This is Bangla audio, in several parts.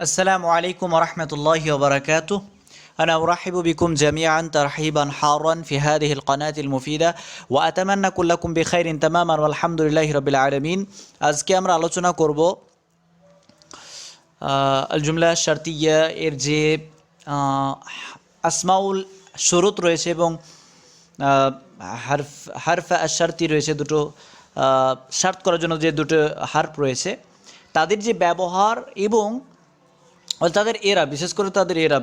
السلام عليكم ورحمة الله وبركاته أنا أرحب بكم جميعا ترحيبا حارا في هذه القناة المفيدة وأتمنى كلكم بخير تماما والحمد لله رب العالمين আজকে আমরা আলোচনা করব আহ, আল জুমলা শারতিয়া এর যে আহ, আসমাউল শুরুত রয়েছে এবং আহ, হারফ হারফা শারতি রয়েছে দুটো আহ, শার্ত করার জন্য যে দুটো হার্ফ রয়েছে তাদের যে ব্যবহার এবং আর তাদের এরাব বিশেষ করে তাদের আহ,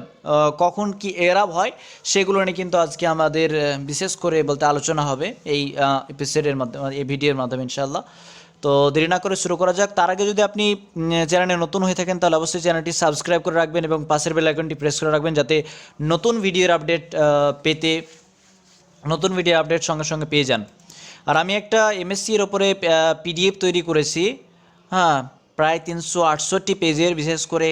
কখন কি এরাব হয় সেগুলো নিয়ে কিন্তু আজকে আমাদের বিশেষ করে বলতে আলোচনা হবে এই এপিসোডের মাধ্যমে এই ভিডিওর মাধ্যমে ইনশাল্লাহ তো দেরি না করে শুরু করা যাক। তার আগে যদি আপনি চ্যানেলে নতুন হয়ে থাকেন তাহলে অবশ্যই চ্যানেলটি সাবস্ক্রাইব করে রাখবেন এবং পাশের বেল আইকনটি প্রেস করে রাখবেন যাতে নতুন ভিডিওর আপডেট পেতে নতুন ভিডিও আপডেট সঙ্গে সঙ্গে পেয়ে যান। আর আমি একটা এমএসসির ওপরে পিডিএফ তৈরি করেছি। হ্যাঁ প্রায় তিনশো আটষট্টি পেজের বিশেষ করে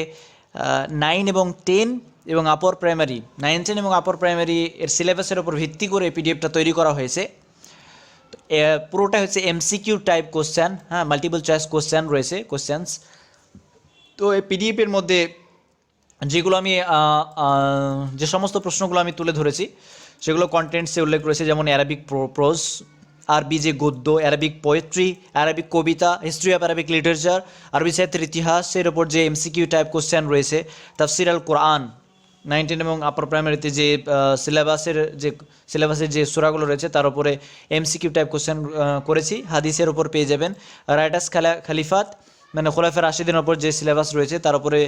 নাইন এবং টেন এবং আপার প্রাইমারি নাইন টেন এবং আপার প্রাইমারি এর সিলেবাসের ওপর ভিত্তি করে পিডিএফটা তৈরি করা হয়েছে। পুরোটা হচ্ছে এমসিকিউ টাইপ কোশ্চেন হ্যাঁ মাল্টিপল চয়েস কোশ্চেন রয়েছে কোশ্চেন্স তো, এই পিডিএফের মধ্যে যেগুলো আমি যে সমস্ত প্রশ্নগুলো আমি তুলে ধরেছি, সেগুলো কন্টেন্টসে উল্লেখ রয়েছে, যেমন অ্যারাবিক প্রোজ আরবি যে গদ্য অ্যারাবিক পোয়েট্রি অ্যারাবিক কবিতা হিস্ট্রি অফ অ্যারাবিক লিটারেচার আরবি সাহিত্যের ইতিহাসের ওপর যে এমসিকিউ টাইপ কোশ্চেন রয়েছে তাফসির আল কোরআন নাইনটিন এবং আপার প্রাইমারিতে যে সিলেবাসের যে সিলেবাসের যে সুরাগুলো রয়েছে, তার উপরে এমসিকিউ টাইপ কোশ্চেন করেছি। হাদিসের ওপর পেয়ে যাবেন। রাইটাস খালা, খালিফাত মানে খোলাফের রাশিদের ওপর যে সিলেবাস রয়েছে, তার উপরে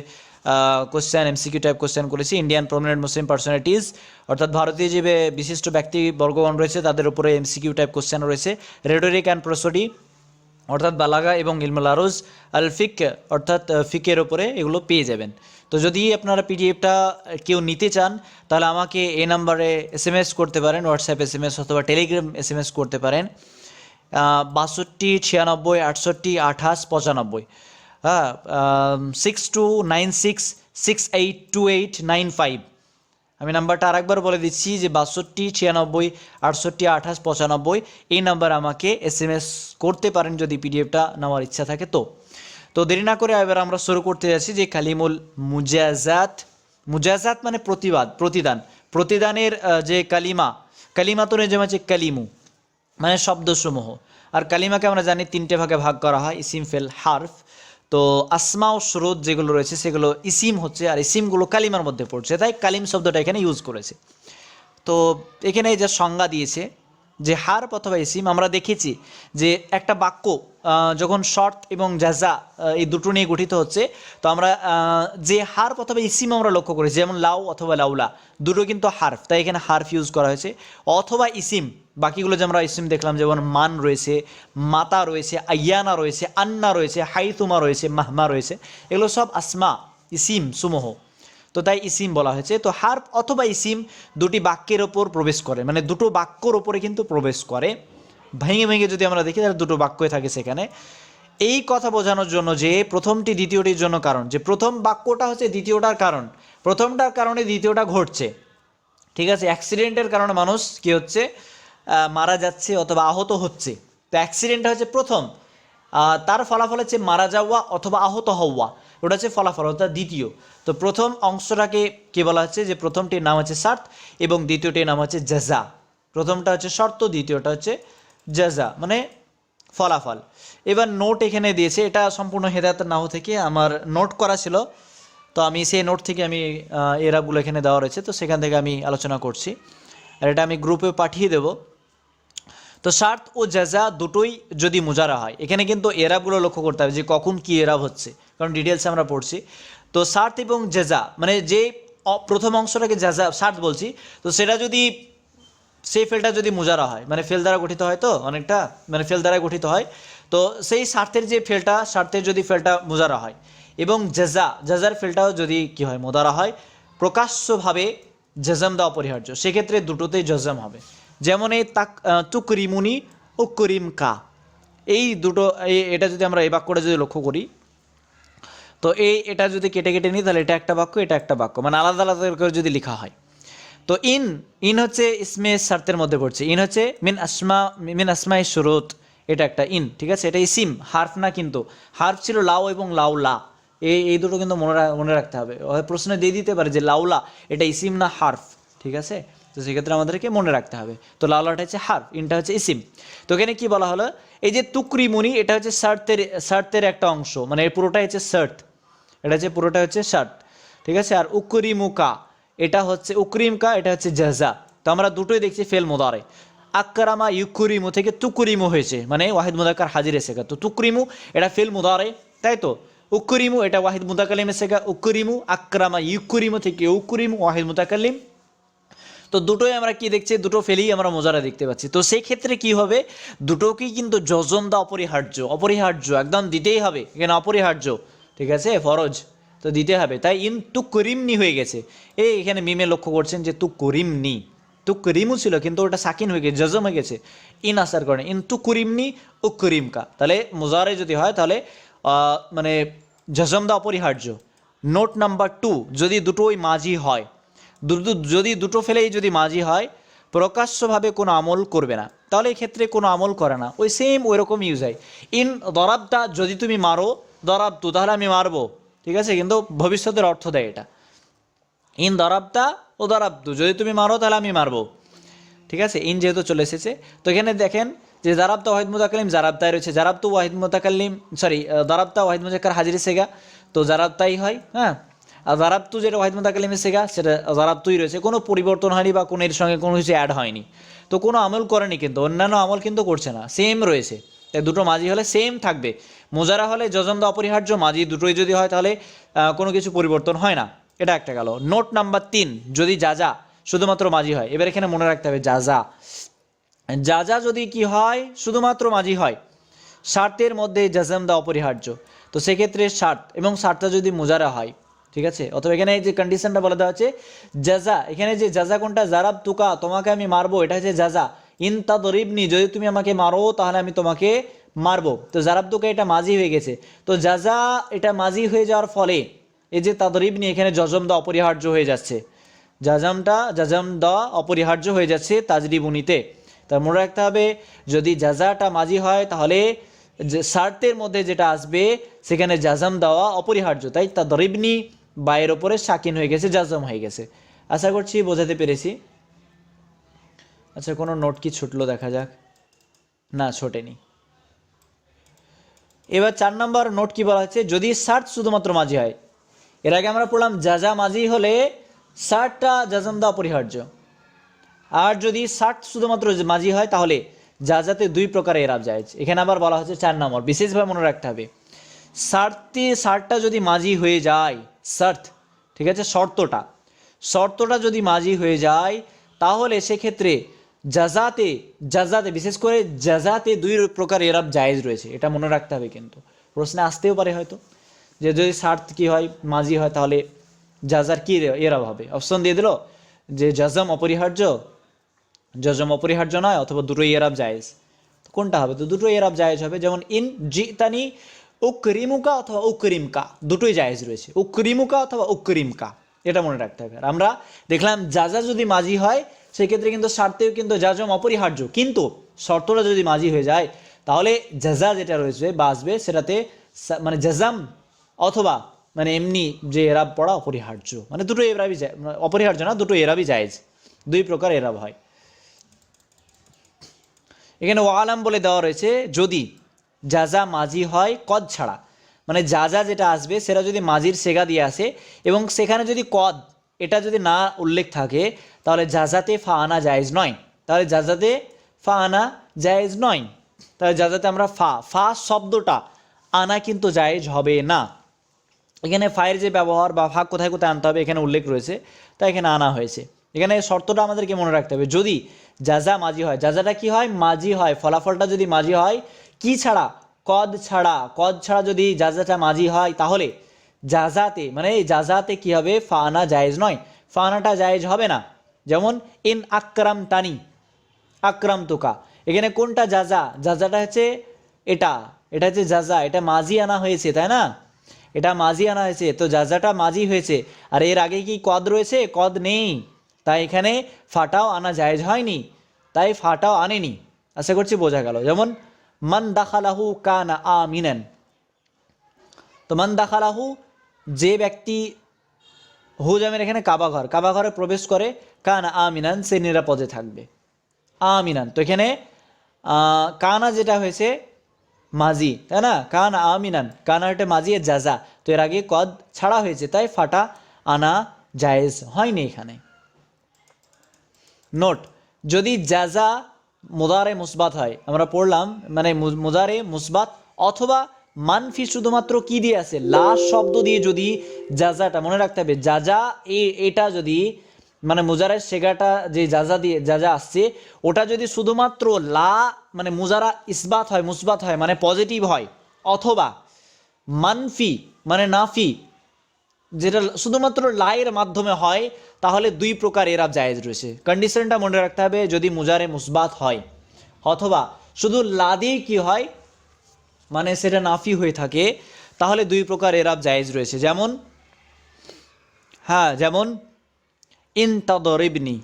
কোশ্চেন এমসিকিউ টাইপ কোশ্চেন করেছি। ইন্ডিয়ান প্রমিনেন্ট মুসলিম পার্সোনালিটিস অর্থাৎ ভারতীয় যে বিশিষ্ট ব্যক্তি বর্গগণ রয়েছে, তাদের উপরে এমসিকিউ টাইপ কোশ্চেন রয়েছে। রেডোরিক অ্যান্ড প্রসোডি অর্থাৎ বালাগা এবং ইলমুল আরুজ, আল ফিক, অর্থাৎ ফিকের ওপরে এগুলো পেয়ে যাবেন। তো যদি আপনারা পিডিএফটা কেউ নিতে চান, তাহলে আমাকে এই নাম্বারে এস করতে পারেন হোয়াটসঅ্যাপ এস এম এস অথবা টেলিগ্রাম এস করতে পারেন। বাষট্টি, ছিয়ানব্বই, আটষট্টি, আঠাশ, পঁচানব্বই। হ্যাঁ six two nine six six eight two eight nine five আমি নাম্বারটা আরেকবার বলে দিচ্ছি যে বাষট্টি, ছিয়ানব্বই, আটষট্টি, আঠাশ, পঁচানব্বই, এই নাম্বার আমাকে এস করতে পারেন যদি পিডিএফটা নেওয়ার ইচ্ছা থাকে তো। তো দেরি না করে এবার আমরা শুরু করতে যাচ্ছি যে কালিমুল মুজাজাত। মুজাজাত মানে প্রতিবাদ, প্রতিদান। প্রতিদানের যে কালিমা কালিমা তো যে হচ্ছে কালিমু মানে শব্দসমূহ। আর কালিমাকে আমরা জানি তিনটে ভাগে ভাগ করা হয়, ইসিম, ফেল, হার্ফ। তো আসমা ও স্রোত যেগুলো রয়েছে, সেগুলো ইসিম হচ্ছে, আর ইসিমগুলো কালিমার মধ্যে পড়ছে, তাই কালিম শব্দটা এখানে ইউজ করেছে। তো এখানে যে সংজ্ঞা দিয়েছে যে হার অথবা ইসিম, আমরা দেখেছি যে একটা বাক্য যখন শর্ট এবং জাজা এই দুটো নিয়ে গঠিত হচ্ছে, তো আমরা যে হার অথবা ইসিম আমরা লক্ষ্য করেছি, যেমন লাউ অথবা লাউলা, দুটো কিন্তু হার্ফ, তাই এখানে হার্ফ ইউজ করা হয়েছে। অথবা ইসিম বাকিগুলো যে আমরা ইসিম দেখলাম, যেমন মান রয়েছে, মাতা রয়েছে, আয়ানা রয়েছে, আন্না রয়েছে, হাইতুমা রয়েছে, মাহমা রয়েছে, এগুলো সব আসমা, ইসিম, সুমোহ। তো তাই ইসিম বলা হয়েছে। তো হার্প অথবা ইসিম দুটি বাক্যের ওপর প্রবেশ করে মানে দুটো বাক্যর ওপরে কিন্তু প্রবেশ করে। ভেঙে ভেঙে যদি আমরা দেখি, তাহলে দুটো বাক্যই থাকে সেখানে। এই কথা বোঝানোর জন্য যে প্রথমটি দ্বিতীয়টির জন্য কারণ, যে প্রথম বাক্যটা হচ্ছে দ্বিতীয়টার কারণ, প্রথমটার কারণে দ্বিতীয়টা ঘটছে। ঠিক আছে? অ্যাক্সিডেন্টের কারণে মানুষ কি হচ্ছে? মারা যাচ্ছে অথবা আহত হচ্ছে। তো অ্যাক্সিডেন্টটা হচ্ছে প্রথম। তার ফলাফল হচ্ছে মারা যাওয়া অথবা আহত হওয়া। ওটা হচ্ছে ফলাফল, অর্থাৎ দ্বিতীয়। তো প্রথম অংশটাকে কি বলা হচ্ছে? যে প্রথমটির নাম হচ্ছে শর্ত এবং দ্বিতীয়টির নাম হচ্ছে জাজা। প্রথমটা হচ্ছে শর্ত, দ্বিতীয়টা হচ্ছে জাজা মানে ফলাফল। এবার নোট এখানে দিয়েছে, এটা সম্পূর্ণ হেদায়ত নাও থেকে আমার নোট করা ছিল। তো আমি সেই নোট থেকে আমি এরাগুলো এখানে দেওয়া রয়েছে। তো সেখান থেকে আমি আলোচনা করছি। আর এটা আমি গ্রুপে পাঠিয়ে দেবো। তো শার্ত ও জাজা দুটোই যদি মুজারা হয়, এখানে কিন্তু এরাবগুলো লক্ষ্য করতে হবে যে কখন কি এরাব হচ্ছে, কারণ ডিটেলসে আমরা পড়ছি। তো শার্ত এবং জেজা মানে যে প্রথম অংশটাকে জাজা শার্ত বলছি, তো সেটা যদি, সেই ফেলটা যদি মুজারা হয় মানে ফেল দ্বারা গঠিত হয় তো অনেকটা মানে ফেল দ্বারা গঠিত হয়, তো সেই স্বার্থের যে ফেলটা, স্বার্থের যদি ফেলটা মুজারা হয়, এবং জেজা জাজার ফেলটাও যদি কি হয়, মোদারা হয়, প্রকাশ্যভাবে জজম দেওয়া অপরিহার্য, সেক্ষেত্রে দুটোতেই জজম হবে। যেমন এই তাক তুকরিমুনি ও করিম কা এই দুটো এটা যদি আমরা এই বাক্যটা যদি লক্ষ্য করি, তো এই, এটা যদি কেটে কেটে নিই, তাহলে এটা একটা বাক্য, এটা একটা বাক্য। মানে আলাদা আলাদা করে যদি লেখা হয়। তো ইন ইন হচ্ছে ইসমে শর্তের মধ্যে পড়ছে। ইন হচ্ছে মিন আসমা, মিন আসমাই সুরত এটা একটা ইন, ঠিক আছে? এটা ইসিম, হার্ফ না কিন্তু। হার্ফ ছিল লাউ এবং লাউ লা। এই এই দুটো কিন্তু মনে মনে রাখতে হবে। প্রশ্নে দিয়ে দিতে পারে যে লাউলা এটা ইসিম না হার্ফ, ঠিক আছে? তো সেক্ষেত্রে আমাদেরকে মনে রাখতে হবে। তো লাউলাটা হচ্ছে হার্ফ, ইনটা হচ্ছে ইসিম। তো এখানে কি বলা হলো? এই যে তুকরিমুনি এটা হচ্ছে শার্টের শার্টের একটা অংশ। মানে এর পুরোটাই হচ্ছে শার্ট এটা হচ্ছে পুরোটা হচ্ছে শার্ট ঠিক আছে? আর উকরিমুকা, এটা হচ্ছে উকরিমকা, এটা হচ্ছে জাজা। তো আমরা দুটোই দেখছি ফেল মোদারে। আক্কারামা ইউকুরিমু থেকে তুকুরিমু হয়েছে। মানে ওয়াহিদ মুদাকার হাজির এসেগা তো তুকুরিমু, এটা ফেল মুদারে, তাই তো? উকুরিমু, এটা ওয়াহিদ মুদাকালিম এসেগা উকুরিমু আক্রামা ইউকুরিমু থেকে উকুরিমু, ওয়াহিদ মুদাকালিম তো দুটোই আমরা কি দেখছি? দুটো ফেলেই আমরা মোজারা দেখতে পাচ্ছি। তো সেই ক্ষেত্রে কি হবে? দুটোকেই কিন্তু যজন দা অপরিহার্য। অপরিহার্য, একদম দিতেই হবে। এখানে অপরিহার্য, ঠিক আছে? ফরজ, তো দিতে হবে। তাই ইন তু করিমনি হয়ে গেছে। এই এখানে মিমে লক্ষ্য করছেন যে তু করিমনি তু করিমও ছিল কিন্তু ওটা সাকিন হয়ে গেছে জজম হয়ে গেছে। ইন আসার কারণে। ইন তু করিমনি ও করিমকা তাহলে মোজারে যদি হয়, তাহলে মানে জজম দা অপরিহার্য। নোট নাম্বার টু, যদি দুটোই মাঝি হয় যদি দুটো ফেলেই যদি মাঝি হয়, প্রকাশ্যভাবে কোনো আমল করবে না। তাহলে ক্ষেত্রে কোনো আমল করে না। ওই সেম ওই রকম ইউজ হয়। ইন দরাবটা যদি তুমি মারো দরাবতু তাহলে আমি মারবো। ঠিক আছে? কিন্তু ভবিষ্যতের অর্থ দেয় এটা। ইন দরাবতা ও দরাবতু যদি তুমি মারো, তাহলে আমি মারবো। ঠিক আছে? ইন যেহেতু চলে এসেছে। তো এখানে দেখেন যে জারাবতা ওয়াহিদ মুতাকাল্লিম জারাবতায় রয়েছে। জারাবতু ওয়াহিদ মুতাকাল্লিম সরি দারাবতা ওয়াহিদ মুজাক্কার হাজির সেগা। তো জারাবতাই হয় হ্যাঁ? জারাবতু যেটা ওয়াহিদ মুতাকাল্লিমে সেগা সেটা জারাবতুই রয়েছে। কোনো পরিবর্তন হয়নি বা কোনো এর সঙ্গে কোনো কিছু অ্যাড হয়নি। তো কোনো আমল করেনি কিন্তু, অন্যান্য আমল কিন্তু করছে না। সেম রয়েছে। তাই দুটো মাঝি হলে সেম থাকবে। মোজারা হলে যজন্দা অপরিহার্য মাঝি দুটোই যদি হয় তাহলে কোনো কিছু পরিবর্তন হয় না। এটা একটা গেল। নোট নাম্বার তিন, যদি যা যা, শুধুমাত্র মাঝি হয়। এবার এখানে মনে রাখতে হবে, যা যা। যা যা যদি কি হয়, শুধুমাত্র মাঝি হয়, স্বার্থের মধ্যে জাজম দা অপরিহার্য। তো সেক্ষেত্রে স্বার্থ এবং স্বার্থটা যদি মোজারা হয় ঠিক আছে? অথবা এখানে যে কন্ডিশনটা বলে দেওয়া হচ্ছে, জাজা এখানে যে জাজা কোনটা? জারাব তুকা তোমাকে আমি মারবো, এটা হচ্ছে জাজা ইন তা দরিবনি যদি তুমি আমাকে মারো, তাহলে আমি তোমাকে মারবো। তো জারাব তুকা এটা মাঝি হয়ে গেছে। তো জাজা এটা মাঝি হয়ে যাওয়ার ফলে এই যে তাদরিবনি এখানে জজম দা অপরিহার্য হয়ে যাচ্ছে। জাজামটা জাজাম দা অপরিহার্য হয়ে যাচ্ছে তাজরিবুনিতে। তার মনে রাখতে হবে, যদি জাজাটা মাঝি হয়, তাহলে যে শার্তের মধ্যে যেটা আসবে, সেখানে জাজাম দেওয়া অপরিহার্য। তাই তা দরিবনি বায়ের ওপরে শাকিন হয়ে গেছে, জাজাম হয়ে গেছে। আশা করছি বোঝাতে পেরেছি। আচ্ছা কোনো নোট কি ছুটলো দেখা যাক। না, ছোটেনি। এবার চার নম্বর নোট কি বলা হচ্ছে যদি শার্ট শুধুমাত্র মাঝি হয়। এর আগে আমরা পড়লাম জাজা মাঝি হলে শার্টটা জাজাম দেওয়া অপরিহার্য। আর যদি ষাট শুধুমাত্র মাঝি হয়, তাহলে যাতে দুই প্রকারে এরাব জায়েজ এখানে আবার বলা হচ্ছে চার নম্বর। বিশেষভাবে মনে রাখতে হবে। ষাটটি ষাটটা যদি মাঝি হয়ে যায় শর্ত, ঠিক আছে? শর্তটা। শর্তটা যদি মাজি হয়ে যায়, তাহলে সেক্ষেত্রে জাজাতে জাজাতে, বিশেষ করে জাজাতে দুই প্রকার এরাব জায়েজ রয়েছে। এটা মনে রাখতে হবে কিন্তু। প্রশ্নে আসতেও পারে হয়তো। যে যদি শর্ত কি হয়, মাজি হয়, তাহলে জাজার কি এরাব হবে? অপশন দিয়ে দিল যে জাজম অপরিহার্য, জজম অপরিহার্য নয়, অথবা দুটোই এরাব জায়েজ। কোনটা হবে? তো দুটোই এরাব জায়েজ হবে। যেমন, ইন জিতানি উকরিমুকা অথবা উকরিমকা, দুটোই জায়েজ রয়েছে। উকরিমুকা অথবা উকরিমকা, এটা মনে রাখতে হবে। আর আমরা দেখলাম যাজা যদি মাঝি হয়, সেক্ষেত্রে কিন্তু স্বার্থেও কিন্তু জাজম অপরিহার্য। কিন্তু শর্তটা যদি মাঝি হয়ে যায়, তাহলে জাজা যেটা রয়েছে বা আসবে, সেটাতে মানে জাজাম অথবা মানে এমনি যে এরাব পড়া অপরিহার্য। মানে দুটো এরাবই যায় মানে অপরিহার্য না দুটো এরাবই জায়েজ। দুই প্রকার এরাব হয়। এখানে ওয়ালাম বলে দেওয়া রয়েছে, যদি যাজা মাঝি হয় কদ ছাড়া। মানে যা যা যেটা আসবে সেটা যদি মাঝির সেগা দিয়ে আসে এবং সেখানে যদি কদ, এটা যদি না উল্লেখ থাকে, তাহলে যাজাতে ফা আনা জায়েজ নয়। তাহলে যাজাতে ফা আনা জায়েজ নয়। তাহলে যাজাতে আমরা ফা ফা শব্দটা আনা কিন্তু জায়েজ হবে না। এখানে ফায়ের যে ব্যবহার বা ভাগ কোথায় কোথায় আনতে হবে এখানে উল্লেখ রয়েছে, তা এখানে আনা হয়েছে। এখানে শর্তটা আমাদেরকে মনে রাখতে হবে, যদি যা যা মাঝি হয়, যা যাটা কি হয়? মাঝি হয়। ফলাফলটা যদি মাঝি হয় কি ছাড়া? কদ ছাড়া। কদ ছাড়া যদি যাজাটা মাঝি হয়, তাহলে জাজাতে মানে এই যাজাতে কি হবে? ফানা জায়েজ নয়। ফানাটা জায়েজ হবে না। যেমন, ইন আক্রাম তানি, আকরাম তোকা। এখানে কোনটা যাজা জাজাটা হচ্ছে এটা। এটা হচ্ছে জাজা এটা মাঝি আনা হয়েছে, তাই না? এটা মাঝি আনা হয়েছে। তো জাজাটা মাঝি হয়েছে। আর এর আগে কি কদ রয়েছে? কদ নেই। তাই এখানে ফাটাও আনা জায়েজ হয়নি। তাই ফাটাও আনেনি। আশা করছি বোঝা গেল। যেমন মান দাখালাহু কানা আমিনান। তো মান দাখালাহু যে ব্যক্তি হুজামের এখানে কাবা ঘর কাবা ঘরে প্রবেশ করে, কানা আমিনান, সে নিরাপদে থাকবে। আমিনান, তো এখানে কানা যেটা হয়েছে, মাজি, তাই না? কানা আমিনান, কানা কানাটা মাজি এর জাজা। তো এর আগে কদ ছাড়া হয়েছে, তাই ফাটা আনা জায়েজ হয়নি এখানে। নোট, যদি জাজা মুদারে মুসবাত হয়। আমরা পড়লাম মানে মু- মুদারে মুসবাত অথবা মানফি শুধুমাত্র কি দিয়ে আছে? লা শব্দ দিয়ে যদি যাজাটা মনে রাখতে হবে, জাজা এ, এটা যদি মানে মুজারের সেগাটা যে যাজা দিয়ে, জাজা আসছে, ওটা যদি শুধুমাত্র লা মানে মুজারা ইসবাত হয়, মুসবাত হয় মানে পজিটিভ হয়, অথবা মানফি মানে নাফি যেটা শুধুমাত্র লাইয়ের মাধ্যমে হয়, তাহলে দুই প্রকার এরাব জায়েজ রয়েছে। কন্ডিশনটা মনে রাখতে হবে, যদি মুজারে মুসবাত হয়। অথবা শুধু লাদি কি হয় মানে সেটা নাফি হয়ে থাকে, তাহলে দুই প্রকার এরাব জায়েজ রয়েছে। যেমন হ্যাঁ যেমন, ইন তদরিবনি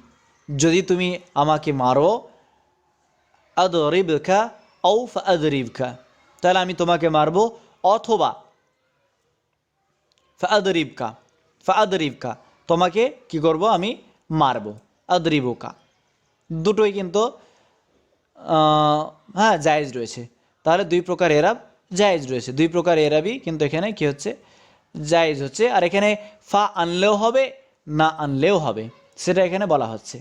যদি তুমি আমাকে মারো, আদরিবকা ঔফ আদরিবকা তাহলে আমি তোমাকে মারবো। অথবা ফাদরিবকা ফাদরিবকা তোমাকে কি করব? আমি মারব। আদরিবকা। দুটোই কিন্তু হ্যাঁ জায়েজ রয়েছে। তাহলে দুই প্রকার এরাব জায়েজ রয়েছে। দুই প্রকার এরাবই কিন্তু এখানে কি হচ্ছে? জায়েজ হচ্ছে। আর এখানে ফা আনলেও হবে, না আনলেও হবে। সেটা এখানে বলা হচ্ছে।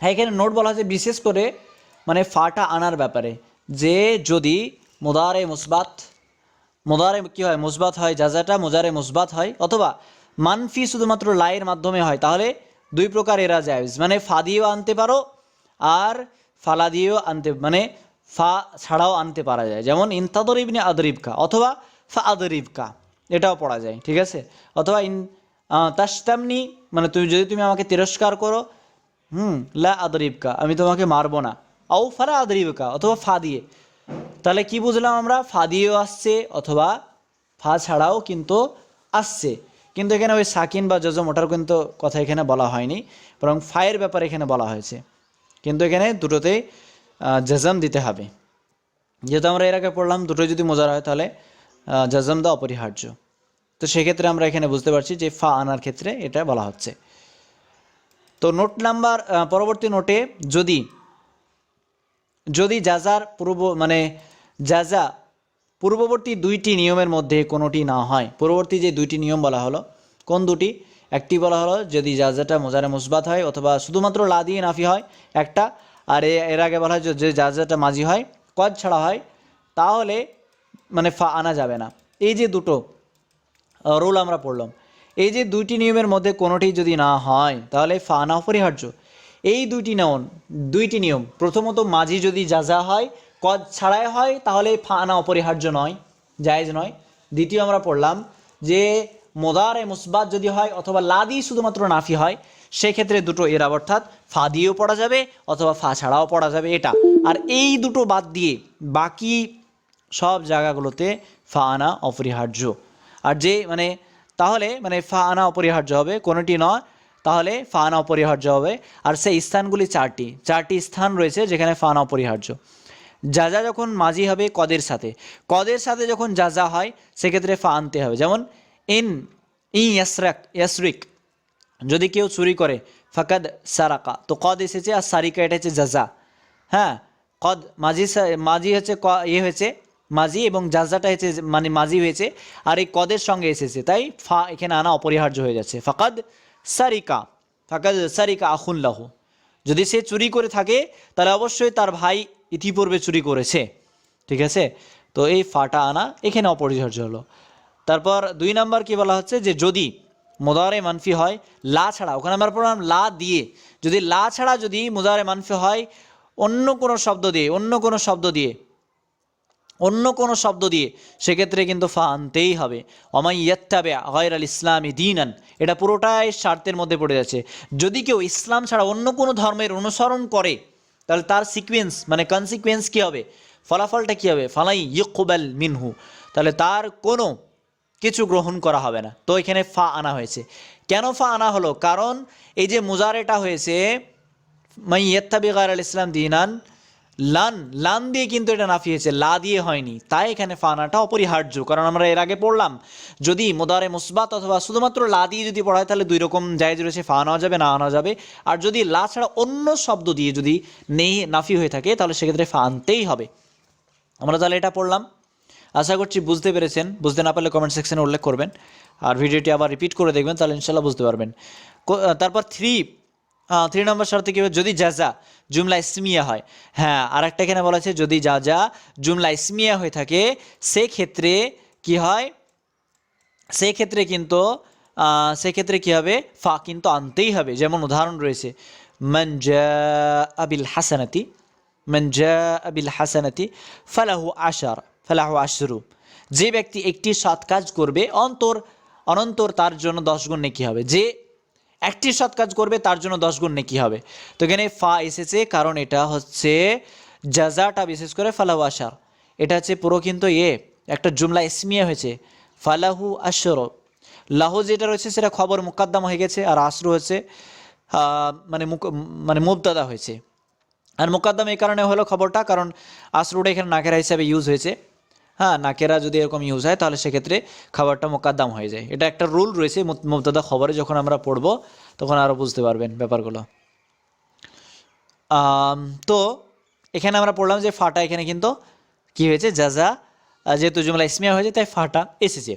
হ্যাঁ এখানে নোট বলা হচ্ছে বিশেষ করে মানে ফাটা আনার ব্যাপারে। যে যদি মোদারে মুসবাত, মোদারে কি হয়? মুসবাত হয় জাজাটা মোজারে মুসবাত হয় অথবা মানফি শুধুমাত্র লাইয়ের মাধ্যমে হয়, তাহলে দুই প্রকার এরা জায়েজ। মানে ফা দিয়েও আনতে পারো আর ফালা দিয়েও আনতে মানে ফা ছাড়াও আনতে পারা যায়। যেমন ইনতাদরিবনে আদরিবকা অথবা ফা আদরিবকা, এটাও পড়া যায়, ঠিক আছে? অথবা ইন তাস্তামনি মানে তুমি, যদি তুমি আমাকে তিরস্কার করো, হুম, লা আদরিবকা, আমি তোমাকে মারবো না। আও ফারা আদরিবকা, অথবা ফা দিয়ে। তাহলে কি বুঝলাম আমরা? ফা দিয়েও আসছে, অথবা ফা ছাড়াও কিন্তু আসছে। কিন্তু এখানে ওই সাকিন বা জজম ওটার কিন্তু কথা এখানে বলা হয়নি, বরং ফায়ের ব্যাপারে এখানে বলা হয়েছে। কিন্তু এখানে দুটোতেই জজম দিতে হবে। যেহেতু আমরা এর আগে পড়লাম দুটো যদি মজার হয় তাহলে জজম দেওয়া অপরিহার্য। তো সেক্ষেত্রে আমরা এখানে বুঝতে পারছি যে ফা আনার ক্ষেত্রে এটা বলা হচ্ছে। তো নোট নাম্বার পরবর্তী নোটে যদি যদি যাজার পূর্ব মানে যাজা পূর্ববর্তী দুইটি নিয়মের মধ্যে কোনোটি না হয়, পূর্ববর্তী যে দুইটি নিয়ম বলা হলো, কোন দুটি? একটি বলা হলো যদি যাজাটা মোজারে মুসবাত হয় অথবা শুধুমাত্র লা দিয়ে নাফি হয়, একটা, আর এর আগে বলা হয় যে- যাজাটা মাঝি হয়, কদ ছাড়া হয়, তাহলে মানে ফা আনা যাবে না। এই যে দুটো রোল আমরা পড়লাম। এই যে দুইটি নিয়মের মধ্যে কোনোটি যদি না হয়, তাহলে ফানা অপরিহার্য। এই দুইটি নিয়ম দুইটি নিয়ম। প্রথমত, মাঝি যদি যাজা হয়, কদ ছাড়াই হয়, তাহলে ফানা অপরিহার্য নয়, জায়েজ নয়। দ্বিতীয় আমরা পড়লাম যে, মোদারে মুসবাদ যদি হয় অথবা লাদি শুধুমাত্র নাফি হয়, সেক্ষেত্রে দুটো এরাব অর্থাৎ ফা দিয়েও পড়া যাবে অথবা ফা ছাড়াও পড়া যাবে এটা। আর এই দুটো বাদ দিয়ে বাকি সব জায়গাগুলোতে ফা আনা অপরিহার্য। আর যে মানে তাহলে মানে ফা আনা অপরিহার্য হবে, কোনোটি নয় তাহলে ফান অপরিহার্য হবে। আর সেই স্থানগুলি চারটি। চারটি স্থান রয়েছে যেখানে ফান অপরিহার্য। যা যা যখন মাঝি হবে কদের সাথে। কদের সাথে যখন যা যা হয়, সেক্ষেত্রে ফা আনতে হবে। যেমন, ইন ইয়াসরাক, ইয়াসরিক। যদি কেউ চুরি করে, ফাকাদ সারাকা। তো কদ এসেছে আর সারিকা এটা হচ্ছে জাজা হ্যাঁ কদ, মাঝি মাঝি হচ্ছে ক- ইয়ে হয়েছে মাঝি এবং জাজাটা হচ্ছে যে- মানে মাঝি হয়েছে, আর এই কদের সঙ্গে এসেছে। তাই ফা এখানে আনা অপরিহার্য হয়ে যাচ্ছে। ফাকাদ সারিকা ফাকাদ সারিকা আখুন লাহু। যদি সে চুরি করে থাকে, তাহলে অবশ্যই তার ভাই ইতিপূর্বে চুরি করেছে। ঠিক আছে? তো এই ফাটা আনা এখানে অপরিহার্য হলো। তারপর দুই নাম্বার কি বলা হচ্ছে যে, যদি মোদারে মানফি হয়, লা ছাড়া, ওখানে আমরা পড়লাম লা দিয়ে। যদি লা ছাড়া যদি মোদারে মানফি হয়, অন্য কোনো শব্দ দিয়ে, অন্য কোনো শব্দ দিয়ে অন্য কোনো শব্দ দিয়ে, সেক্ষেত্রে কিন্তু ফা আনতেই হবে। অমাই ইয়াত্তাবে গয়র আল ইসলামী দিনান, এটা পুরোটাই স্বার্থের মধ্যে পড়ে যাচ্ছে। যদি কেউ ইসলাম ছাড়া অন্য কোনো ধর্মের অনুসরণ করে, তাহলে তার সিকোয়েন্স মানে কনসিকুয়েন্স কী হবে? ফলাফলটা কী হবে? ফালাই ইয়কুবাল মিনহু, তাহলে তার কোনো কিছু গ্রহণ করা হবে না। তো এখানে ফা আনা হয়েছে। কেন ফা আনা হলো? কারণ এই যে মুজারেটা হয়েছে মাই ইয়ত্তাবি গার আল ইসলাম দিনান লান লান দিয়ে কিন্তু এটা নাফি হয়েছে লা দিয়ে হয়নি। তাই এখানে ফানাটা অপরিহার্য, কারণ আমরা এর আগে পড়লাম, যদি মোদারে মুসবাত অথবা শুধুমাত্র লা দিয়ে যদি পড়া হয় তাহলে দুই রকম জায়জ রয়েছে, ফা আনা যাবে, না আনা যাবে। আর যদি লা ছাড়া অন্য শব্দ দিয়ে যদি নেই, নাফি হয়ে থাকে, তাহলে সেক্ষেত্রে ফা আনতেই হবে। আমরা তাহলে এটা পড়লাম। আশা করছি বুঝতে পেরেছেন। বুঝতে না পারলে কমেন্ট সেকশনে উল্লেখ করবেন। আর ভিডিওটি আবার রিপিট করে দেখবেন, তাহলে ইনশাল্লাহ বুঝতে পারবেন। তারপর থ্রি থ্রি নম্বর শর্তে কী হবে? যদি যা যা জুমলা ইসমিয়া হয়। হ্যাঁ আর একটা এখানে বলা আছে, যদি যা যা জুমলা ইসমিয়া হয়ে থাকে, সেক্ষেত্রে কি হয়? সেক্ষেত্রে কিন্তু সেক্ষেত্রে কী হবে? ফা কিন্তু আনতেই হবে। যেমন উদাহরণ রয়েছে মঞ্জা আবিল হাসানাতি মঞ্জা আবিল হাসানাতি ফালাহু আশার, ফালাহু আশরু। যে ব্যক্তি একটি সৎ কাজ করবে, অন্তর, অনন্তর তার জন্য দশ গুণ নেকি হবে। যে একটি সৎ কাজ করবে, তার জন্য দশ গুণ নেকি হবে। তো এখানে ফা এসেছে, কারণ এটা হচ্ছে জাজাটা বিশেষ করে ফালাহু আশার। এটা হচ্ছে পুরো কিন্তু এ, একটা জুমলা ইসমিয়া হয়েছে, ফালাহু আশর। লাহু যেটা রয়েছে সেটা খবর মুকাদ্দাম হয়ে গেছে, আর আশরু হচ্ছে মানে মানে মুবতাদা হয়েছে। আর মোকদ্দম এই কারণে হলো খবরটা, কারণ আসরুটা এখানে নাকেরা হিসাবে ইউজ হয়েছে। হ্যাঁ নাকেরা যদি এরকম ইউজ হয়, তাহলে সেক্ষেত্রে খাবারটা মোকাদ্দাম হয়ে যায়। এটা একটা রুল রয়েছে মুবতাদা খবরে যখন আমরা পড়ব, তখন আরও বুঝতে পারবেন ব্যাপারগুলো। তো এখানে আমরা পড়লাম যে ফাটা এখানে কিন্তু কি হয়েছে? যা যা যেহেতু জুমলা ইসমিয়া হয়েছে, তাই ফাটা এসেছে।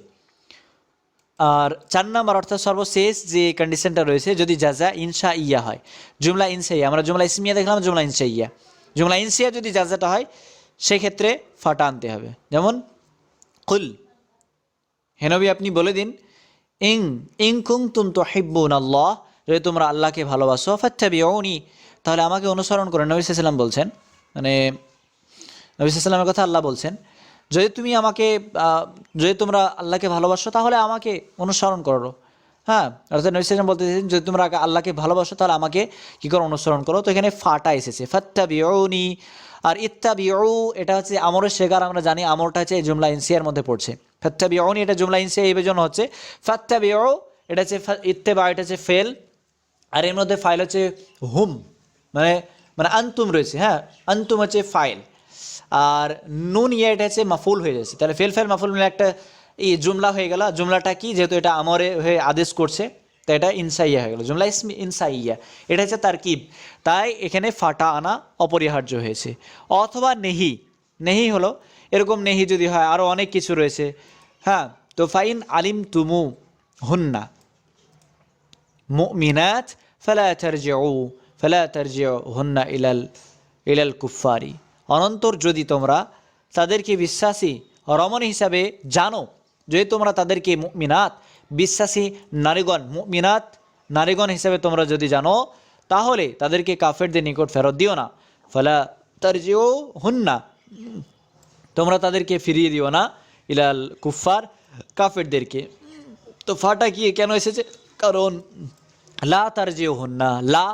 আর চার নাম্বার অর্থাৎ সর্বশেষ যে কন্ডিশনটা রয়েছে, যদি জাজা ইনসা ইয়া হয়। জুমলা ইনসা ইয়া, আমরা জুমলা ইসমিয়া দেখলাম, জুমলা ইনসা ইয়া। জুমলা ইনসিয়া যদি জাজাটা হয় সেক্ষেত্রে ফাটা আনতে হবে। যেমন, কুল হেনবি আপনি বলে দিন, ইং ইং কুং তুম তো হিব্বুন আল্লাহ যদি তোমরা আল্লাহকে ভালোবাসো, ফাত্তাবিউনি, তাহলে আমাকে অনুসরণ করে। নবী সাল্লাম বলছেন মানে নবী সাল্লামের কথা আল্লাহ বলছেন, যদি তুমি আমাকে যদি তোমরা আল্লাহকে ভালোবাসো, তাহলে আমাকে অনুসরণ করো। হ্যাঁ অর্থাৎ নবী সাল্লাম বলতে চাইছেন যদি তোমরা আল্লাহকে ভালোবাসো, তাহলে আমাকে কী করে, অনুসরণ করো? তো এখানে ফাটা এসেছে। ফাত্তা বিউনি আর ইত্তা বিউ এটা হচ্ছে আমরের শেখার আমরা জানি আমরটা হচ্ছে এই জুমলা ইনসিয়ার মধ্যে পড়ছে। ফাত্তা বিউনি এটা জুমলা ইনসিয়া, এই জন্য হচ্ছে। ফাত্তা বিউ এটা হচ্ছে ফা- ইত্তেবা, এটা হচ্ছে ফেল। আর এর মধ্যে ফাইল হচ্ছে হুম মানে মানে আন্তুম রয়েছে হ্যাঁ আন্তুম হচ্ছে ফাইল। আর নুন ইয়ে এটা হচ্ছে মাফুল হয়ে যাচ্ছে। তাহলে ফেল ফেল মাফুল মিলে একটা এই জুমলা হয়ে গেল। জুমলাটা কি? যেহেতু এটা আমরে হয়ে আদেশ করছে তো এটা ইনসাইয়া হয়ে গেল। জুমলা ইসমি ইনসাইয়া। এটা হচ্ছে তার তারকিব। তাই এখানে ফাটা আনা অপরিহার্য হয়েছে। অথবা নেহি। নেহি হলো, এরকম নেহি যদি হয় আরও অনেক কিছু রয়েছে। হ্যাঁ তো ফাইন আলিম তুমু হুন্না। মুমিনাত ফালা তারজিউ ফালা তারজিউ হুন্না ইলাল ইলাল কুফারি অনন্তর যদি তোমরা তাদেরকে বিশ্বাসী, রমণ হিসাবে জানো যদি তোমরা তাদেরকে মুমিনাত বিশ্বাসী নারীগণ, মুমিনাত নারীগণ হিসাবে তোমরা যদি জানো, তাহলে তাদেরকে কাফেরদের নিকট ফেরত দিও না। ফালা তারজিউ হুন্না তোমরা তাদেরকে ফিরিয়ে দিও না ইলাল কুফার কাফেরদেরকে। তো ফাটা কি কেন এসেছে? কারণ লা তার জিও হন না লা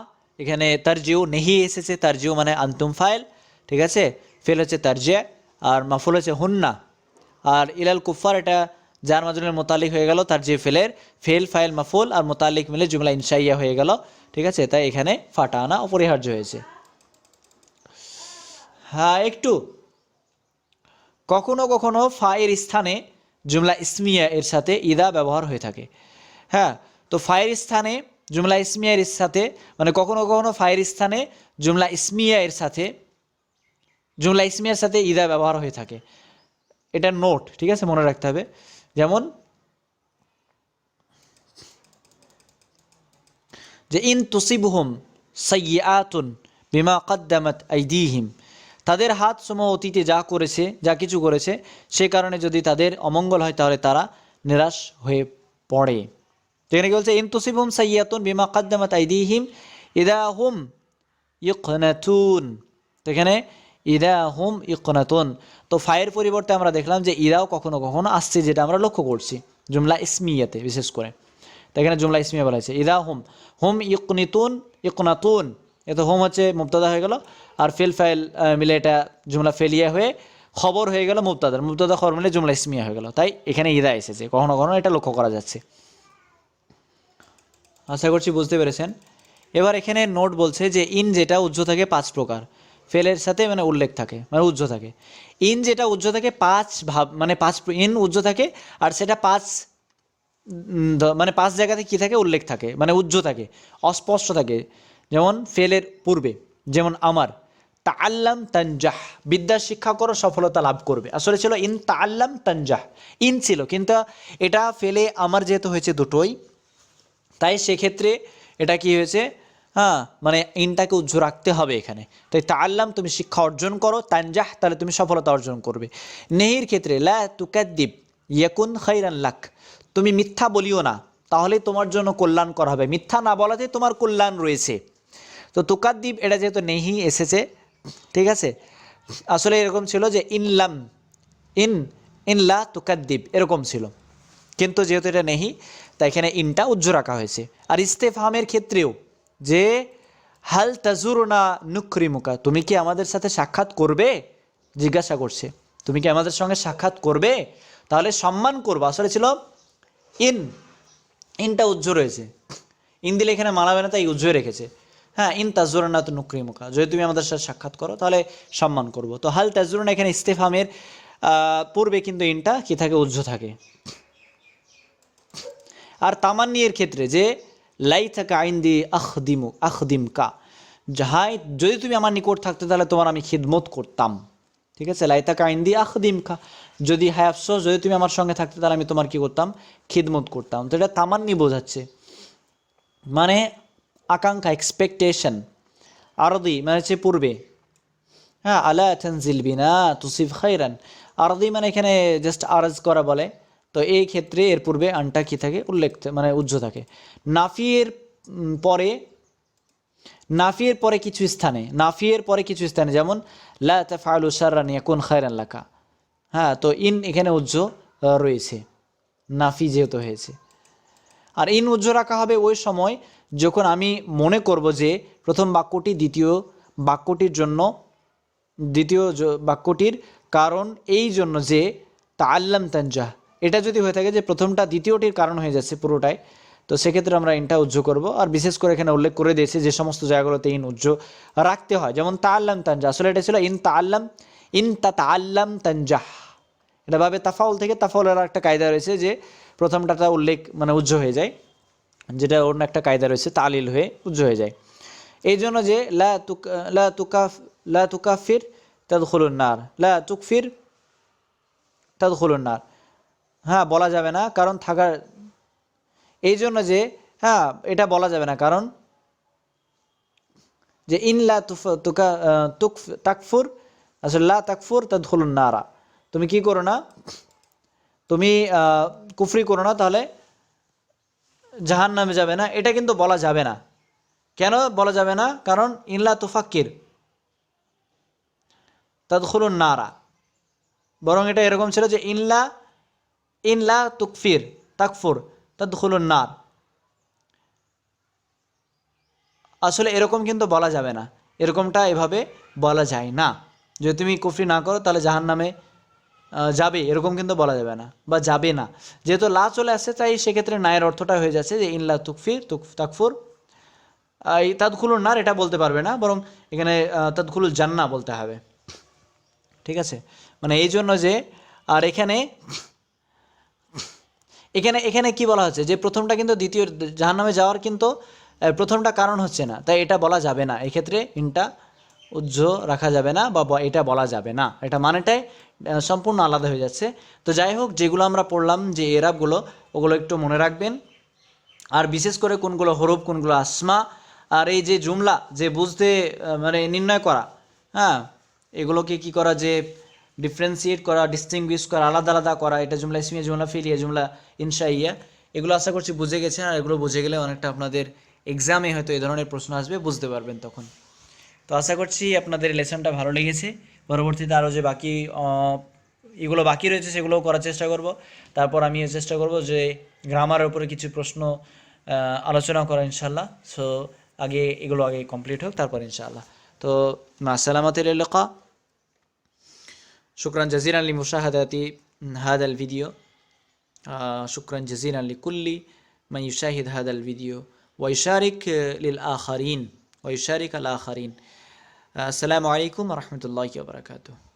এখানে তারজিও নেহি এসেছে তারজিও মানে আন্তুম ফাইল, ঠিক আছে? ফেল হচ্ছে তারজিয়া আর মাফুল হচ্ছে হুন্না। আর ইলাল কুফার এটা যার মাজুলের মোতালিক হয়ে গেল তার যে ফেলের ফেল ফাইল মাফুল আর মোতালিক মিলে জুমলা ইনশাইয়া হয়ে গেল। ঠিক আছে, তাই এখানে ফাটা আনা অপরিহার্য হয়েছে। হ্যাঁ একটু। কখনো কখনো ফায়ের স্থানে জুমলা ইসমিয়া এর সাথে ইদা ব্যবহার হয়ে থাকে। হ্যাঁ তো ফায়ের স্থানে জুমলা ইসমিয়া এর সাথে মানে কখনো কখনো ফায়ের স্থানে জুমলা ইসমিয়া এর সাথে, জুমলা ইসমিয়ার সাথে ইদা ব্যবহার হয়ে থাকে। এটা নোট ঠিক আছে, মনে রাখতে হবে। যেমন যে ইন তুসিবহুম সাইয়াতুন বিমা কদ্দামাত আইদিহিম। তাদের হাত সমূহ অতীতে যা করেছে, যা কিছু করেছে, সে কারণে যদি তাদের অমঙ্গল হয়, তাহলে তারা নিরাশ হয়ে পড়ে। তো এখানে কি বলছে? ইন তুসিবহুম সাইয়াতুন বিমা কদ্দামাত আইদিহিম ইদা হুম ইকনাতুন। তো এখানে ইদা হুম ইকনাতুন। তো ফায়ের পরিবর্তে আমরা দেখলাম যে ইদাও কখনো কখনো আসছে, যেটা আমরা লক্ষ্য করছি, জুমলা ইসমিয়াতে, বিশেষ করে। তাই এখানে জুমলা ইসমিয়া বলা হয়েছে ইদা হুম হুম ইকনিতুন, ইকনাতুন। এ তো হোম হচ্ছে মুবতাদা হয়ে গেল, আর ফেল ফাইল মিলে এটা জুমলা ফেলিয়া হয়ে খবর হয়ে গেল মুবতাদার। মুবতাদা খবর মিলে জুমলা ইসমিয়া হয়ে গেল। তাই এখানে ইদা এসেছে, কখনো কখনো এটা লক্ষ্য করা যাচ্ছে। আশা করছি বুঝতে পেরেছেন। এবার এখানে নোট বলছে যে ইন যেটা উজ্জ্ব থাকে পাঁচ প্রকার। ফেলের সাথে মানে উল্লেখ থাকে মানে উজ্জ্ব থাকে। ইন যেটা উজ্জ্ব থাকে, পাঁচ ভাব মানে পাঁচ ইন উজ্জ্ব থাকে আর সেটা পাঁচ মানে পাঁচ জায়গাতে কি থাকে? উল্লেখ থাকে মানে উজ্জ্ব থাকে, অস্পষ্ট থাকে। যেমন ফেলের পূর্বে, যেমন আমার, তাআল্লাম তানজাহ। বিদ্যা শিক্ষা করো, সফলতা লাভ করবে। আসলে ছিল ইন তাআল্লাম তানজাহ। ইন ছিল, কিন্তু এটা ফেলে আমার যেহেতু হয়েছে দুটোই, তাই সেক্ষেত্রে এটা কি হয়েছে? হ্যাঁ মানে ইনটাকে উজ্জ্ব রাখতে হবে এখানে। তাই তা আল্লাম তুমি শিক্ষা অর্জন করো, তানজাহ, তাহলে তুমি সফলতা অর্জন করবে। নেহির ক্ষেত্রে, লা তুকাদ্দিব, ইয়াকুন খাইরান লাক। তুমি মিথ্যা বলিও না তাহলে তোমার জন্য কল্যাণ করা হবে। মিথ্যা না বলাতে তোমার কল্যাণ রয়েছে। তো তুকাদ্দিব, এটা যেহেতু নেহি এসেছে, ঠিক আছে? আসলে এরকম ছিল যে ইনলাম ইন ইনলা তুকাদ্দিব, এরকম ছিল। কিন্তু যেহেতু এটা নেহি, তাই এখানে ইনটা উজ্জ্ব রাখা হয়েছে। আর ইস্তেফামের ক্ষেত্রেও যে, হাল তাজুরনা নুকরিমুকা তুমি কি আমাদের সাথে সাক্ষাৎ করবে? জিজ্ঞাসা করছে। তুমি কি আমাদের সঙ্গে সাক্ষাৎ করবে? তাহলে সম্মান করব। আসলে ছিল ইন, ইনটা উজ্জ্ব রয়েছে। ইন দিলে এখানে মানাবে না তাই উজ্জ্ব রেখেছে। হ্যাঁ ইন তাজুরানা তো নুকরিমুখা যদি তুমি আমাদের সাথে সাক্ষাৎ করো, তাহলে সম্মান করব। তো হাল তাজুরানা এখানে ইস্তেফামের পূর্বে কিন্তু ইনটা কি থাকে? উজ্জ্ব থাকে। আর তামান্নিয়ের ক্ষেত্রে যে লাই থাকা আইন দি আখদিমু, আখদিমকা। যাহাই, যদি তুমি আমার নিকট থাকতে, তাহলে তোমার আমি খিদমত করতাম। ঠিক আছে? লাই থাকা আইন দি আখদিমকা। যদি হায় আফসোস, যদি তুমি আমার সঙ্গে থাকতে, তাহলে আমি তোমার কি করতাম? খিদমত করতাম। তো এটা তামান্নি বোঝাচ্ছে। মানে আকাঙ্ক্ষা এক্সপেকটেশন আরদি মানে হচ্ছে পূর্বে। হ্যাঁ আলা তানজিল বিনা তুসিফ খাইরান আরদি মানে এখানে জাস্ট আরজ করা বলে। তো এই ক্ষেত্রে এর পূর্বে আনটা কি থাকে? উল্লেখ মানে উজ্জ্ব থাকে। নাফিয়ের পরে নাফিয়ের পরে কিছু স্থানে নাফিয়ের পরে কিছু স্থানে যেমন লা ইয়াকুন খায়রান লাকা। হ্যাঁ তো ইন এখানে উজ্জ্ব আহ, রয়েছে। নাফি যেহেতু হয়েছে। আর ইন উজ্জ্ব রাখা হবে ওই সময় যখন আমি মনে করব যে প্রথম বাক্যটি দ্বিতীয় বাক্যটির জন্য দ্বিতীয় বাক্যটির কারণ এই জন্য যে তাল্লাম তানজাহ এটা যদি হয়ে থাকে যে প্রথমটা দ্বিতীয়টির কারণ হয়ে যাচ্ছে পুরোটাই, তো সেক্ষেত্রে আমরা ইনটা উজ্জ্ব করব। আর বিশেষ করে এখানে উল্লেখ করে দিয়েছি যে সমস্ত জায়গাগুলোতে ইন উজ্জ্ব রাখতে হয়। যেমন তাল্লাম তানজা আসলে এটা ছিল ইন তাল্লাম ইন তা তাল্লাম তানজাহ। এটা ভাবে তাফাউল থেকে তাফাউলের একটা কায়দা রয়েছে যে প্রথমটাটা উল্লেখ মানে উজ্জ্ব হয়ে যায়, যেটা অন্য একটা কায়দা রয়েছে তালিল হয়ে উজ্জ্ব হয়ে যায়। এই জন্য যে লা তুক, লা তুকাফ, লা তুকাফির তাদখুলুন নার, লা তুকফির তাদখুলুন নার। হ্যাঁ বলা যাবে না, কারণ থাকার, এই জন্য যে হ্যাঁ এটা বলা যাবে না, কারণ যে ইনলা তুকা তুক, তাকফুর, আসলে লা তাকফুর তাদখুলুন নারা। তুমি কি করো না? তুমি কুফরি করো না, তাহলে জাহান নামে যাবে না। এটা কিন্তু বলা যাবে না। কেন বলা যাবে না? কারণ ইনলা তুফাক্কির, তদখুলুন নারা। বরং এটা এরকম ছিল যে ইনলা ইনলা তুকফির তাকফুর তদখুলুন নার আসলে এরকম কিন্তু বলা যাবে না। এরকমটা এভাবে বলা যায় না। যদি তুমি কুফরি না করো, তাহলে জাহান নামে যাবে। এরকম কিন্তু বলা যাবে না বা যাবে না। যেহেতু লা চলে আসছে, তাই সেক্ষেত্রে নায়ের অর্থটা হয়ে যাচ্ছে যে ইনলা তুকফির, তুক, তাকফুর। এই তাদখুলুন নার এটা বলতে পারবে না, বরং এখানে তাদখুলুল জান্না বলতে হবে। ঠিক আছে? মানে এই জন্য যে, আর এখানে এখানে এখানে কি বলা হচ্ছে? যে প্রথমটা কিন্তু দ্বিতীয় জাহান্নামে যাওয়ার কিন্তু প্রথমটা কারণ হচ্ছে না। তাই এটা বলা যাবে না। এক্ষেত্রে ইনটা উজ্জ্ব রাখা যাবে না বা এটা বলা যাবে না। এটা মানেটাই সম্পূর্ণ আলাদা হয়ে যাচ্ছে। তো যাই হোক, যেগুলো আমরা পড়লাম, যে এরাবগুলো, ওগুলো একটু মনে রাখবেন। আর বিশেষ করে কোনগুলো হরফ, কোনগুলো আসমা, আর এই যে জুমলা, যে বুঝতে মানে নির্ণয় করা হ্যাঁ এগুলোকে কি করা যে ডিফারেন্সিয়েট করা ডিস্টিংগুইশ করা, আলাদা আলাদা করা, এটা জুমলা ইসমিয়া, জুমলা ফিলিয়া, জুমলা ইনশাইয়া। এগুলো আশা করছি বুঝে গেছেন আর এগুলো বুঝে গেলে অনেকটা আপনাদের এক্সামে হয়তো এই ধরনের প্রশ্ন আসবে, বুঝতে পারবেন তখন। তো আশা করছি আপনাদের লেসনটা ভালো লেগেছে। পরবর্তীতে আরও যে বাকি এগুলো বাকি রয়েছে সেগুলোও করার চেষ্টা করব। তারপর আমি চেষ্টা করব যে গ্রামারের উপরে কিছু প্রশ্ন আলোচনা করা ইনশাল্লাহ। সো আগে এগুলো আগে কমপ্লিট হোক, তারপর ইনশাআল্লাহ তো, মা সালামাত লিকা شكرا جزيلا لمشاهدة هذا الفيديو. آه، شكرا جزيلا لكل من يشاهد هذا الفيديو. ويشارك للآخرين. ويشارك الآخرين. آه، السلام عليكم ورحمة الله وبركاته.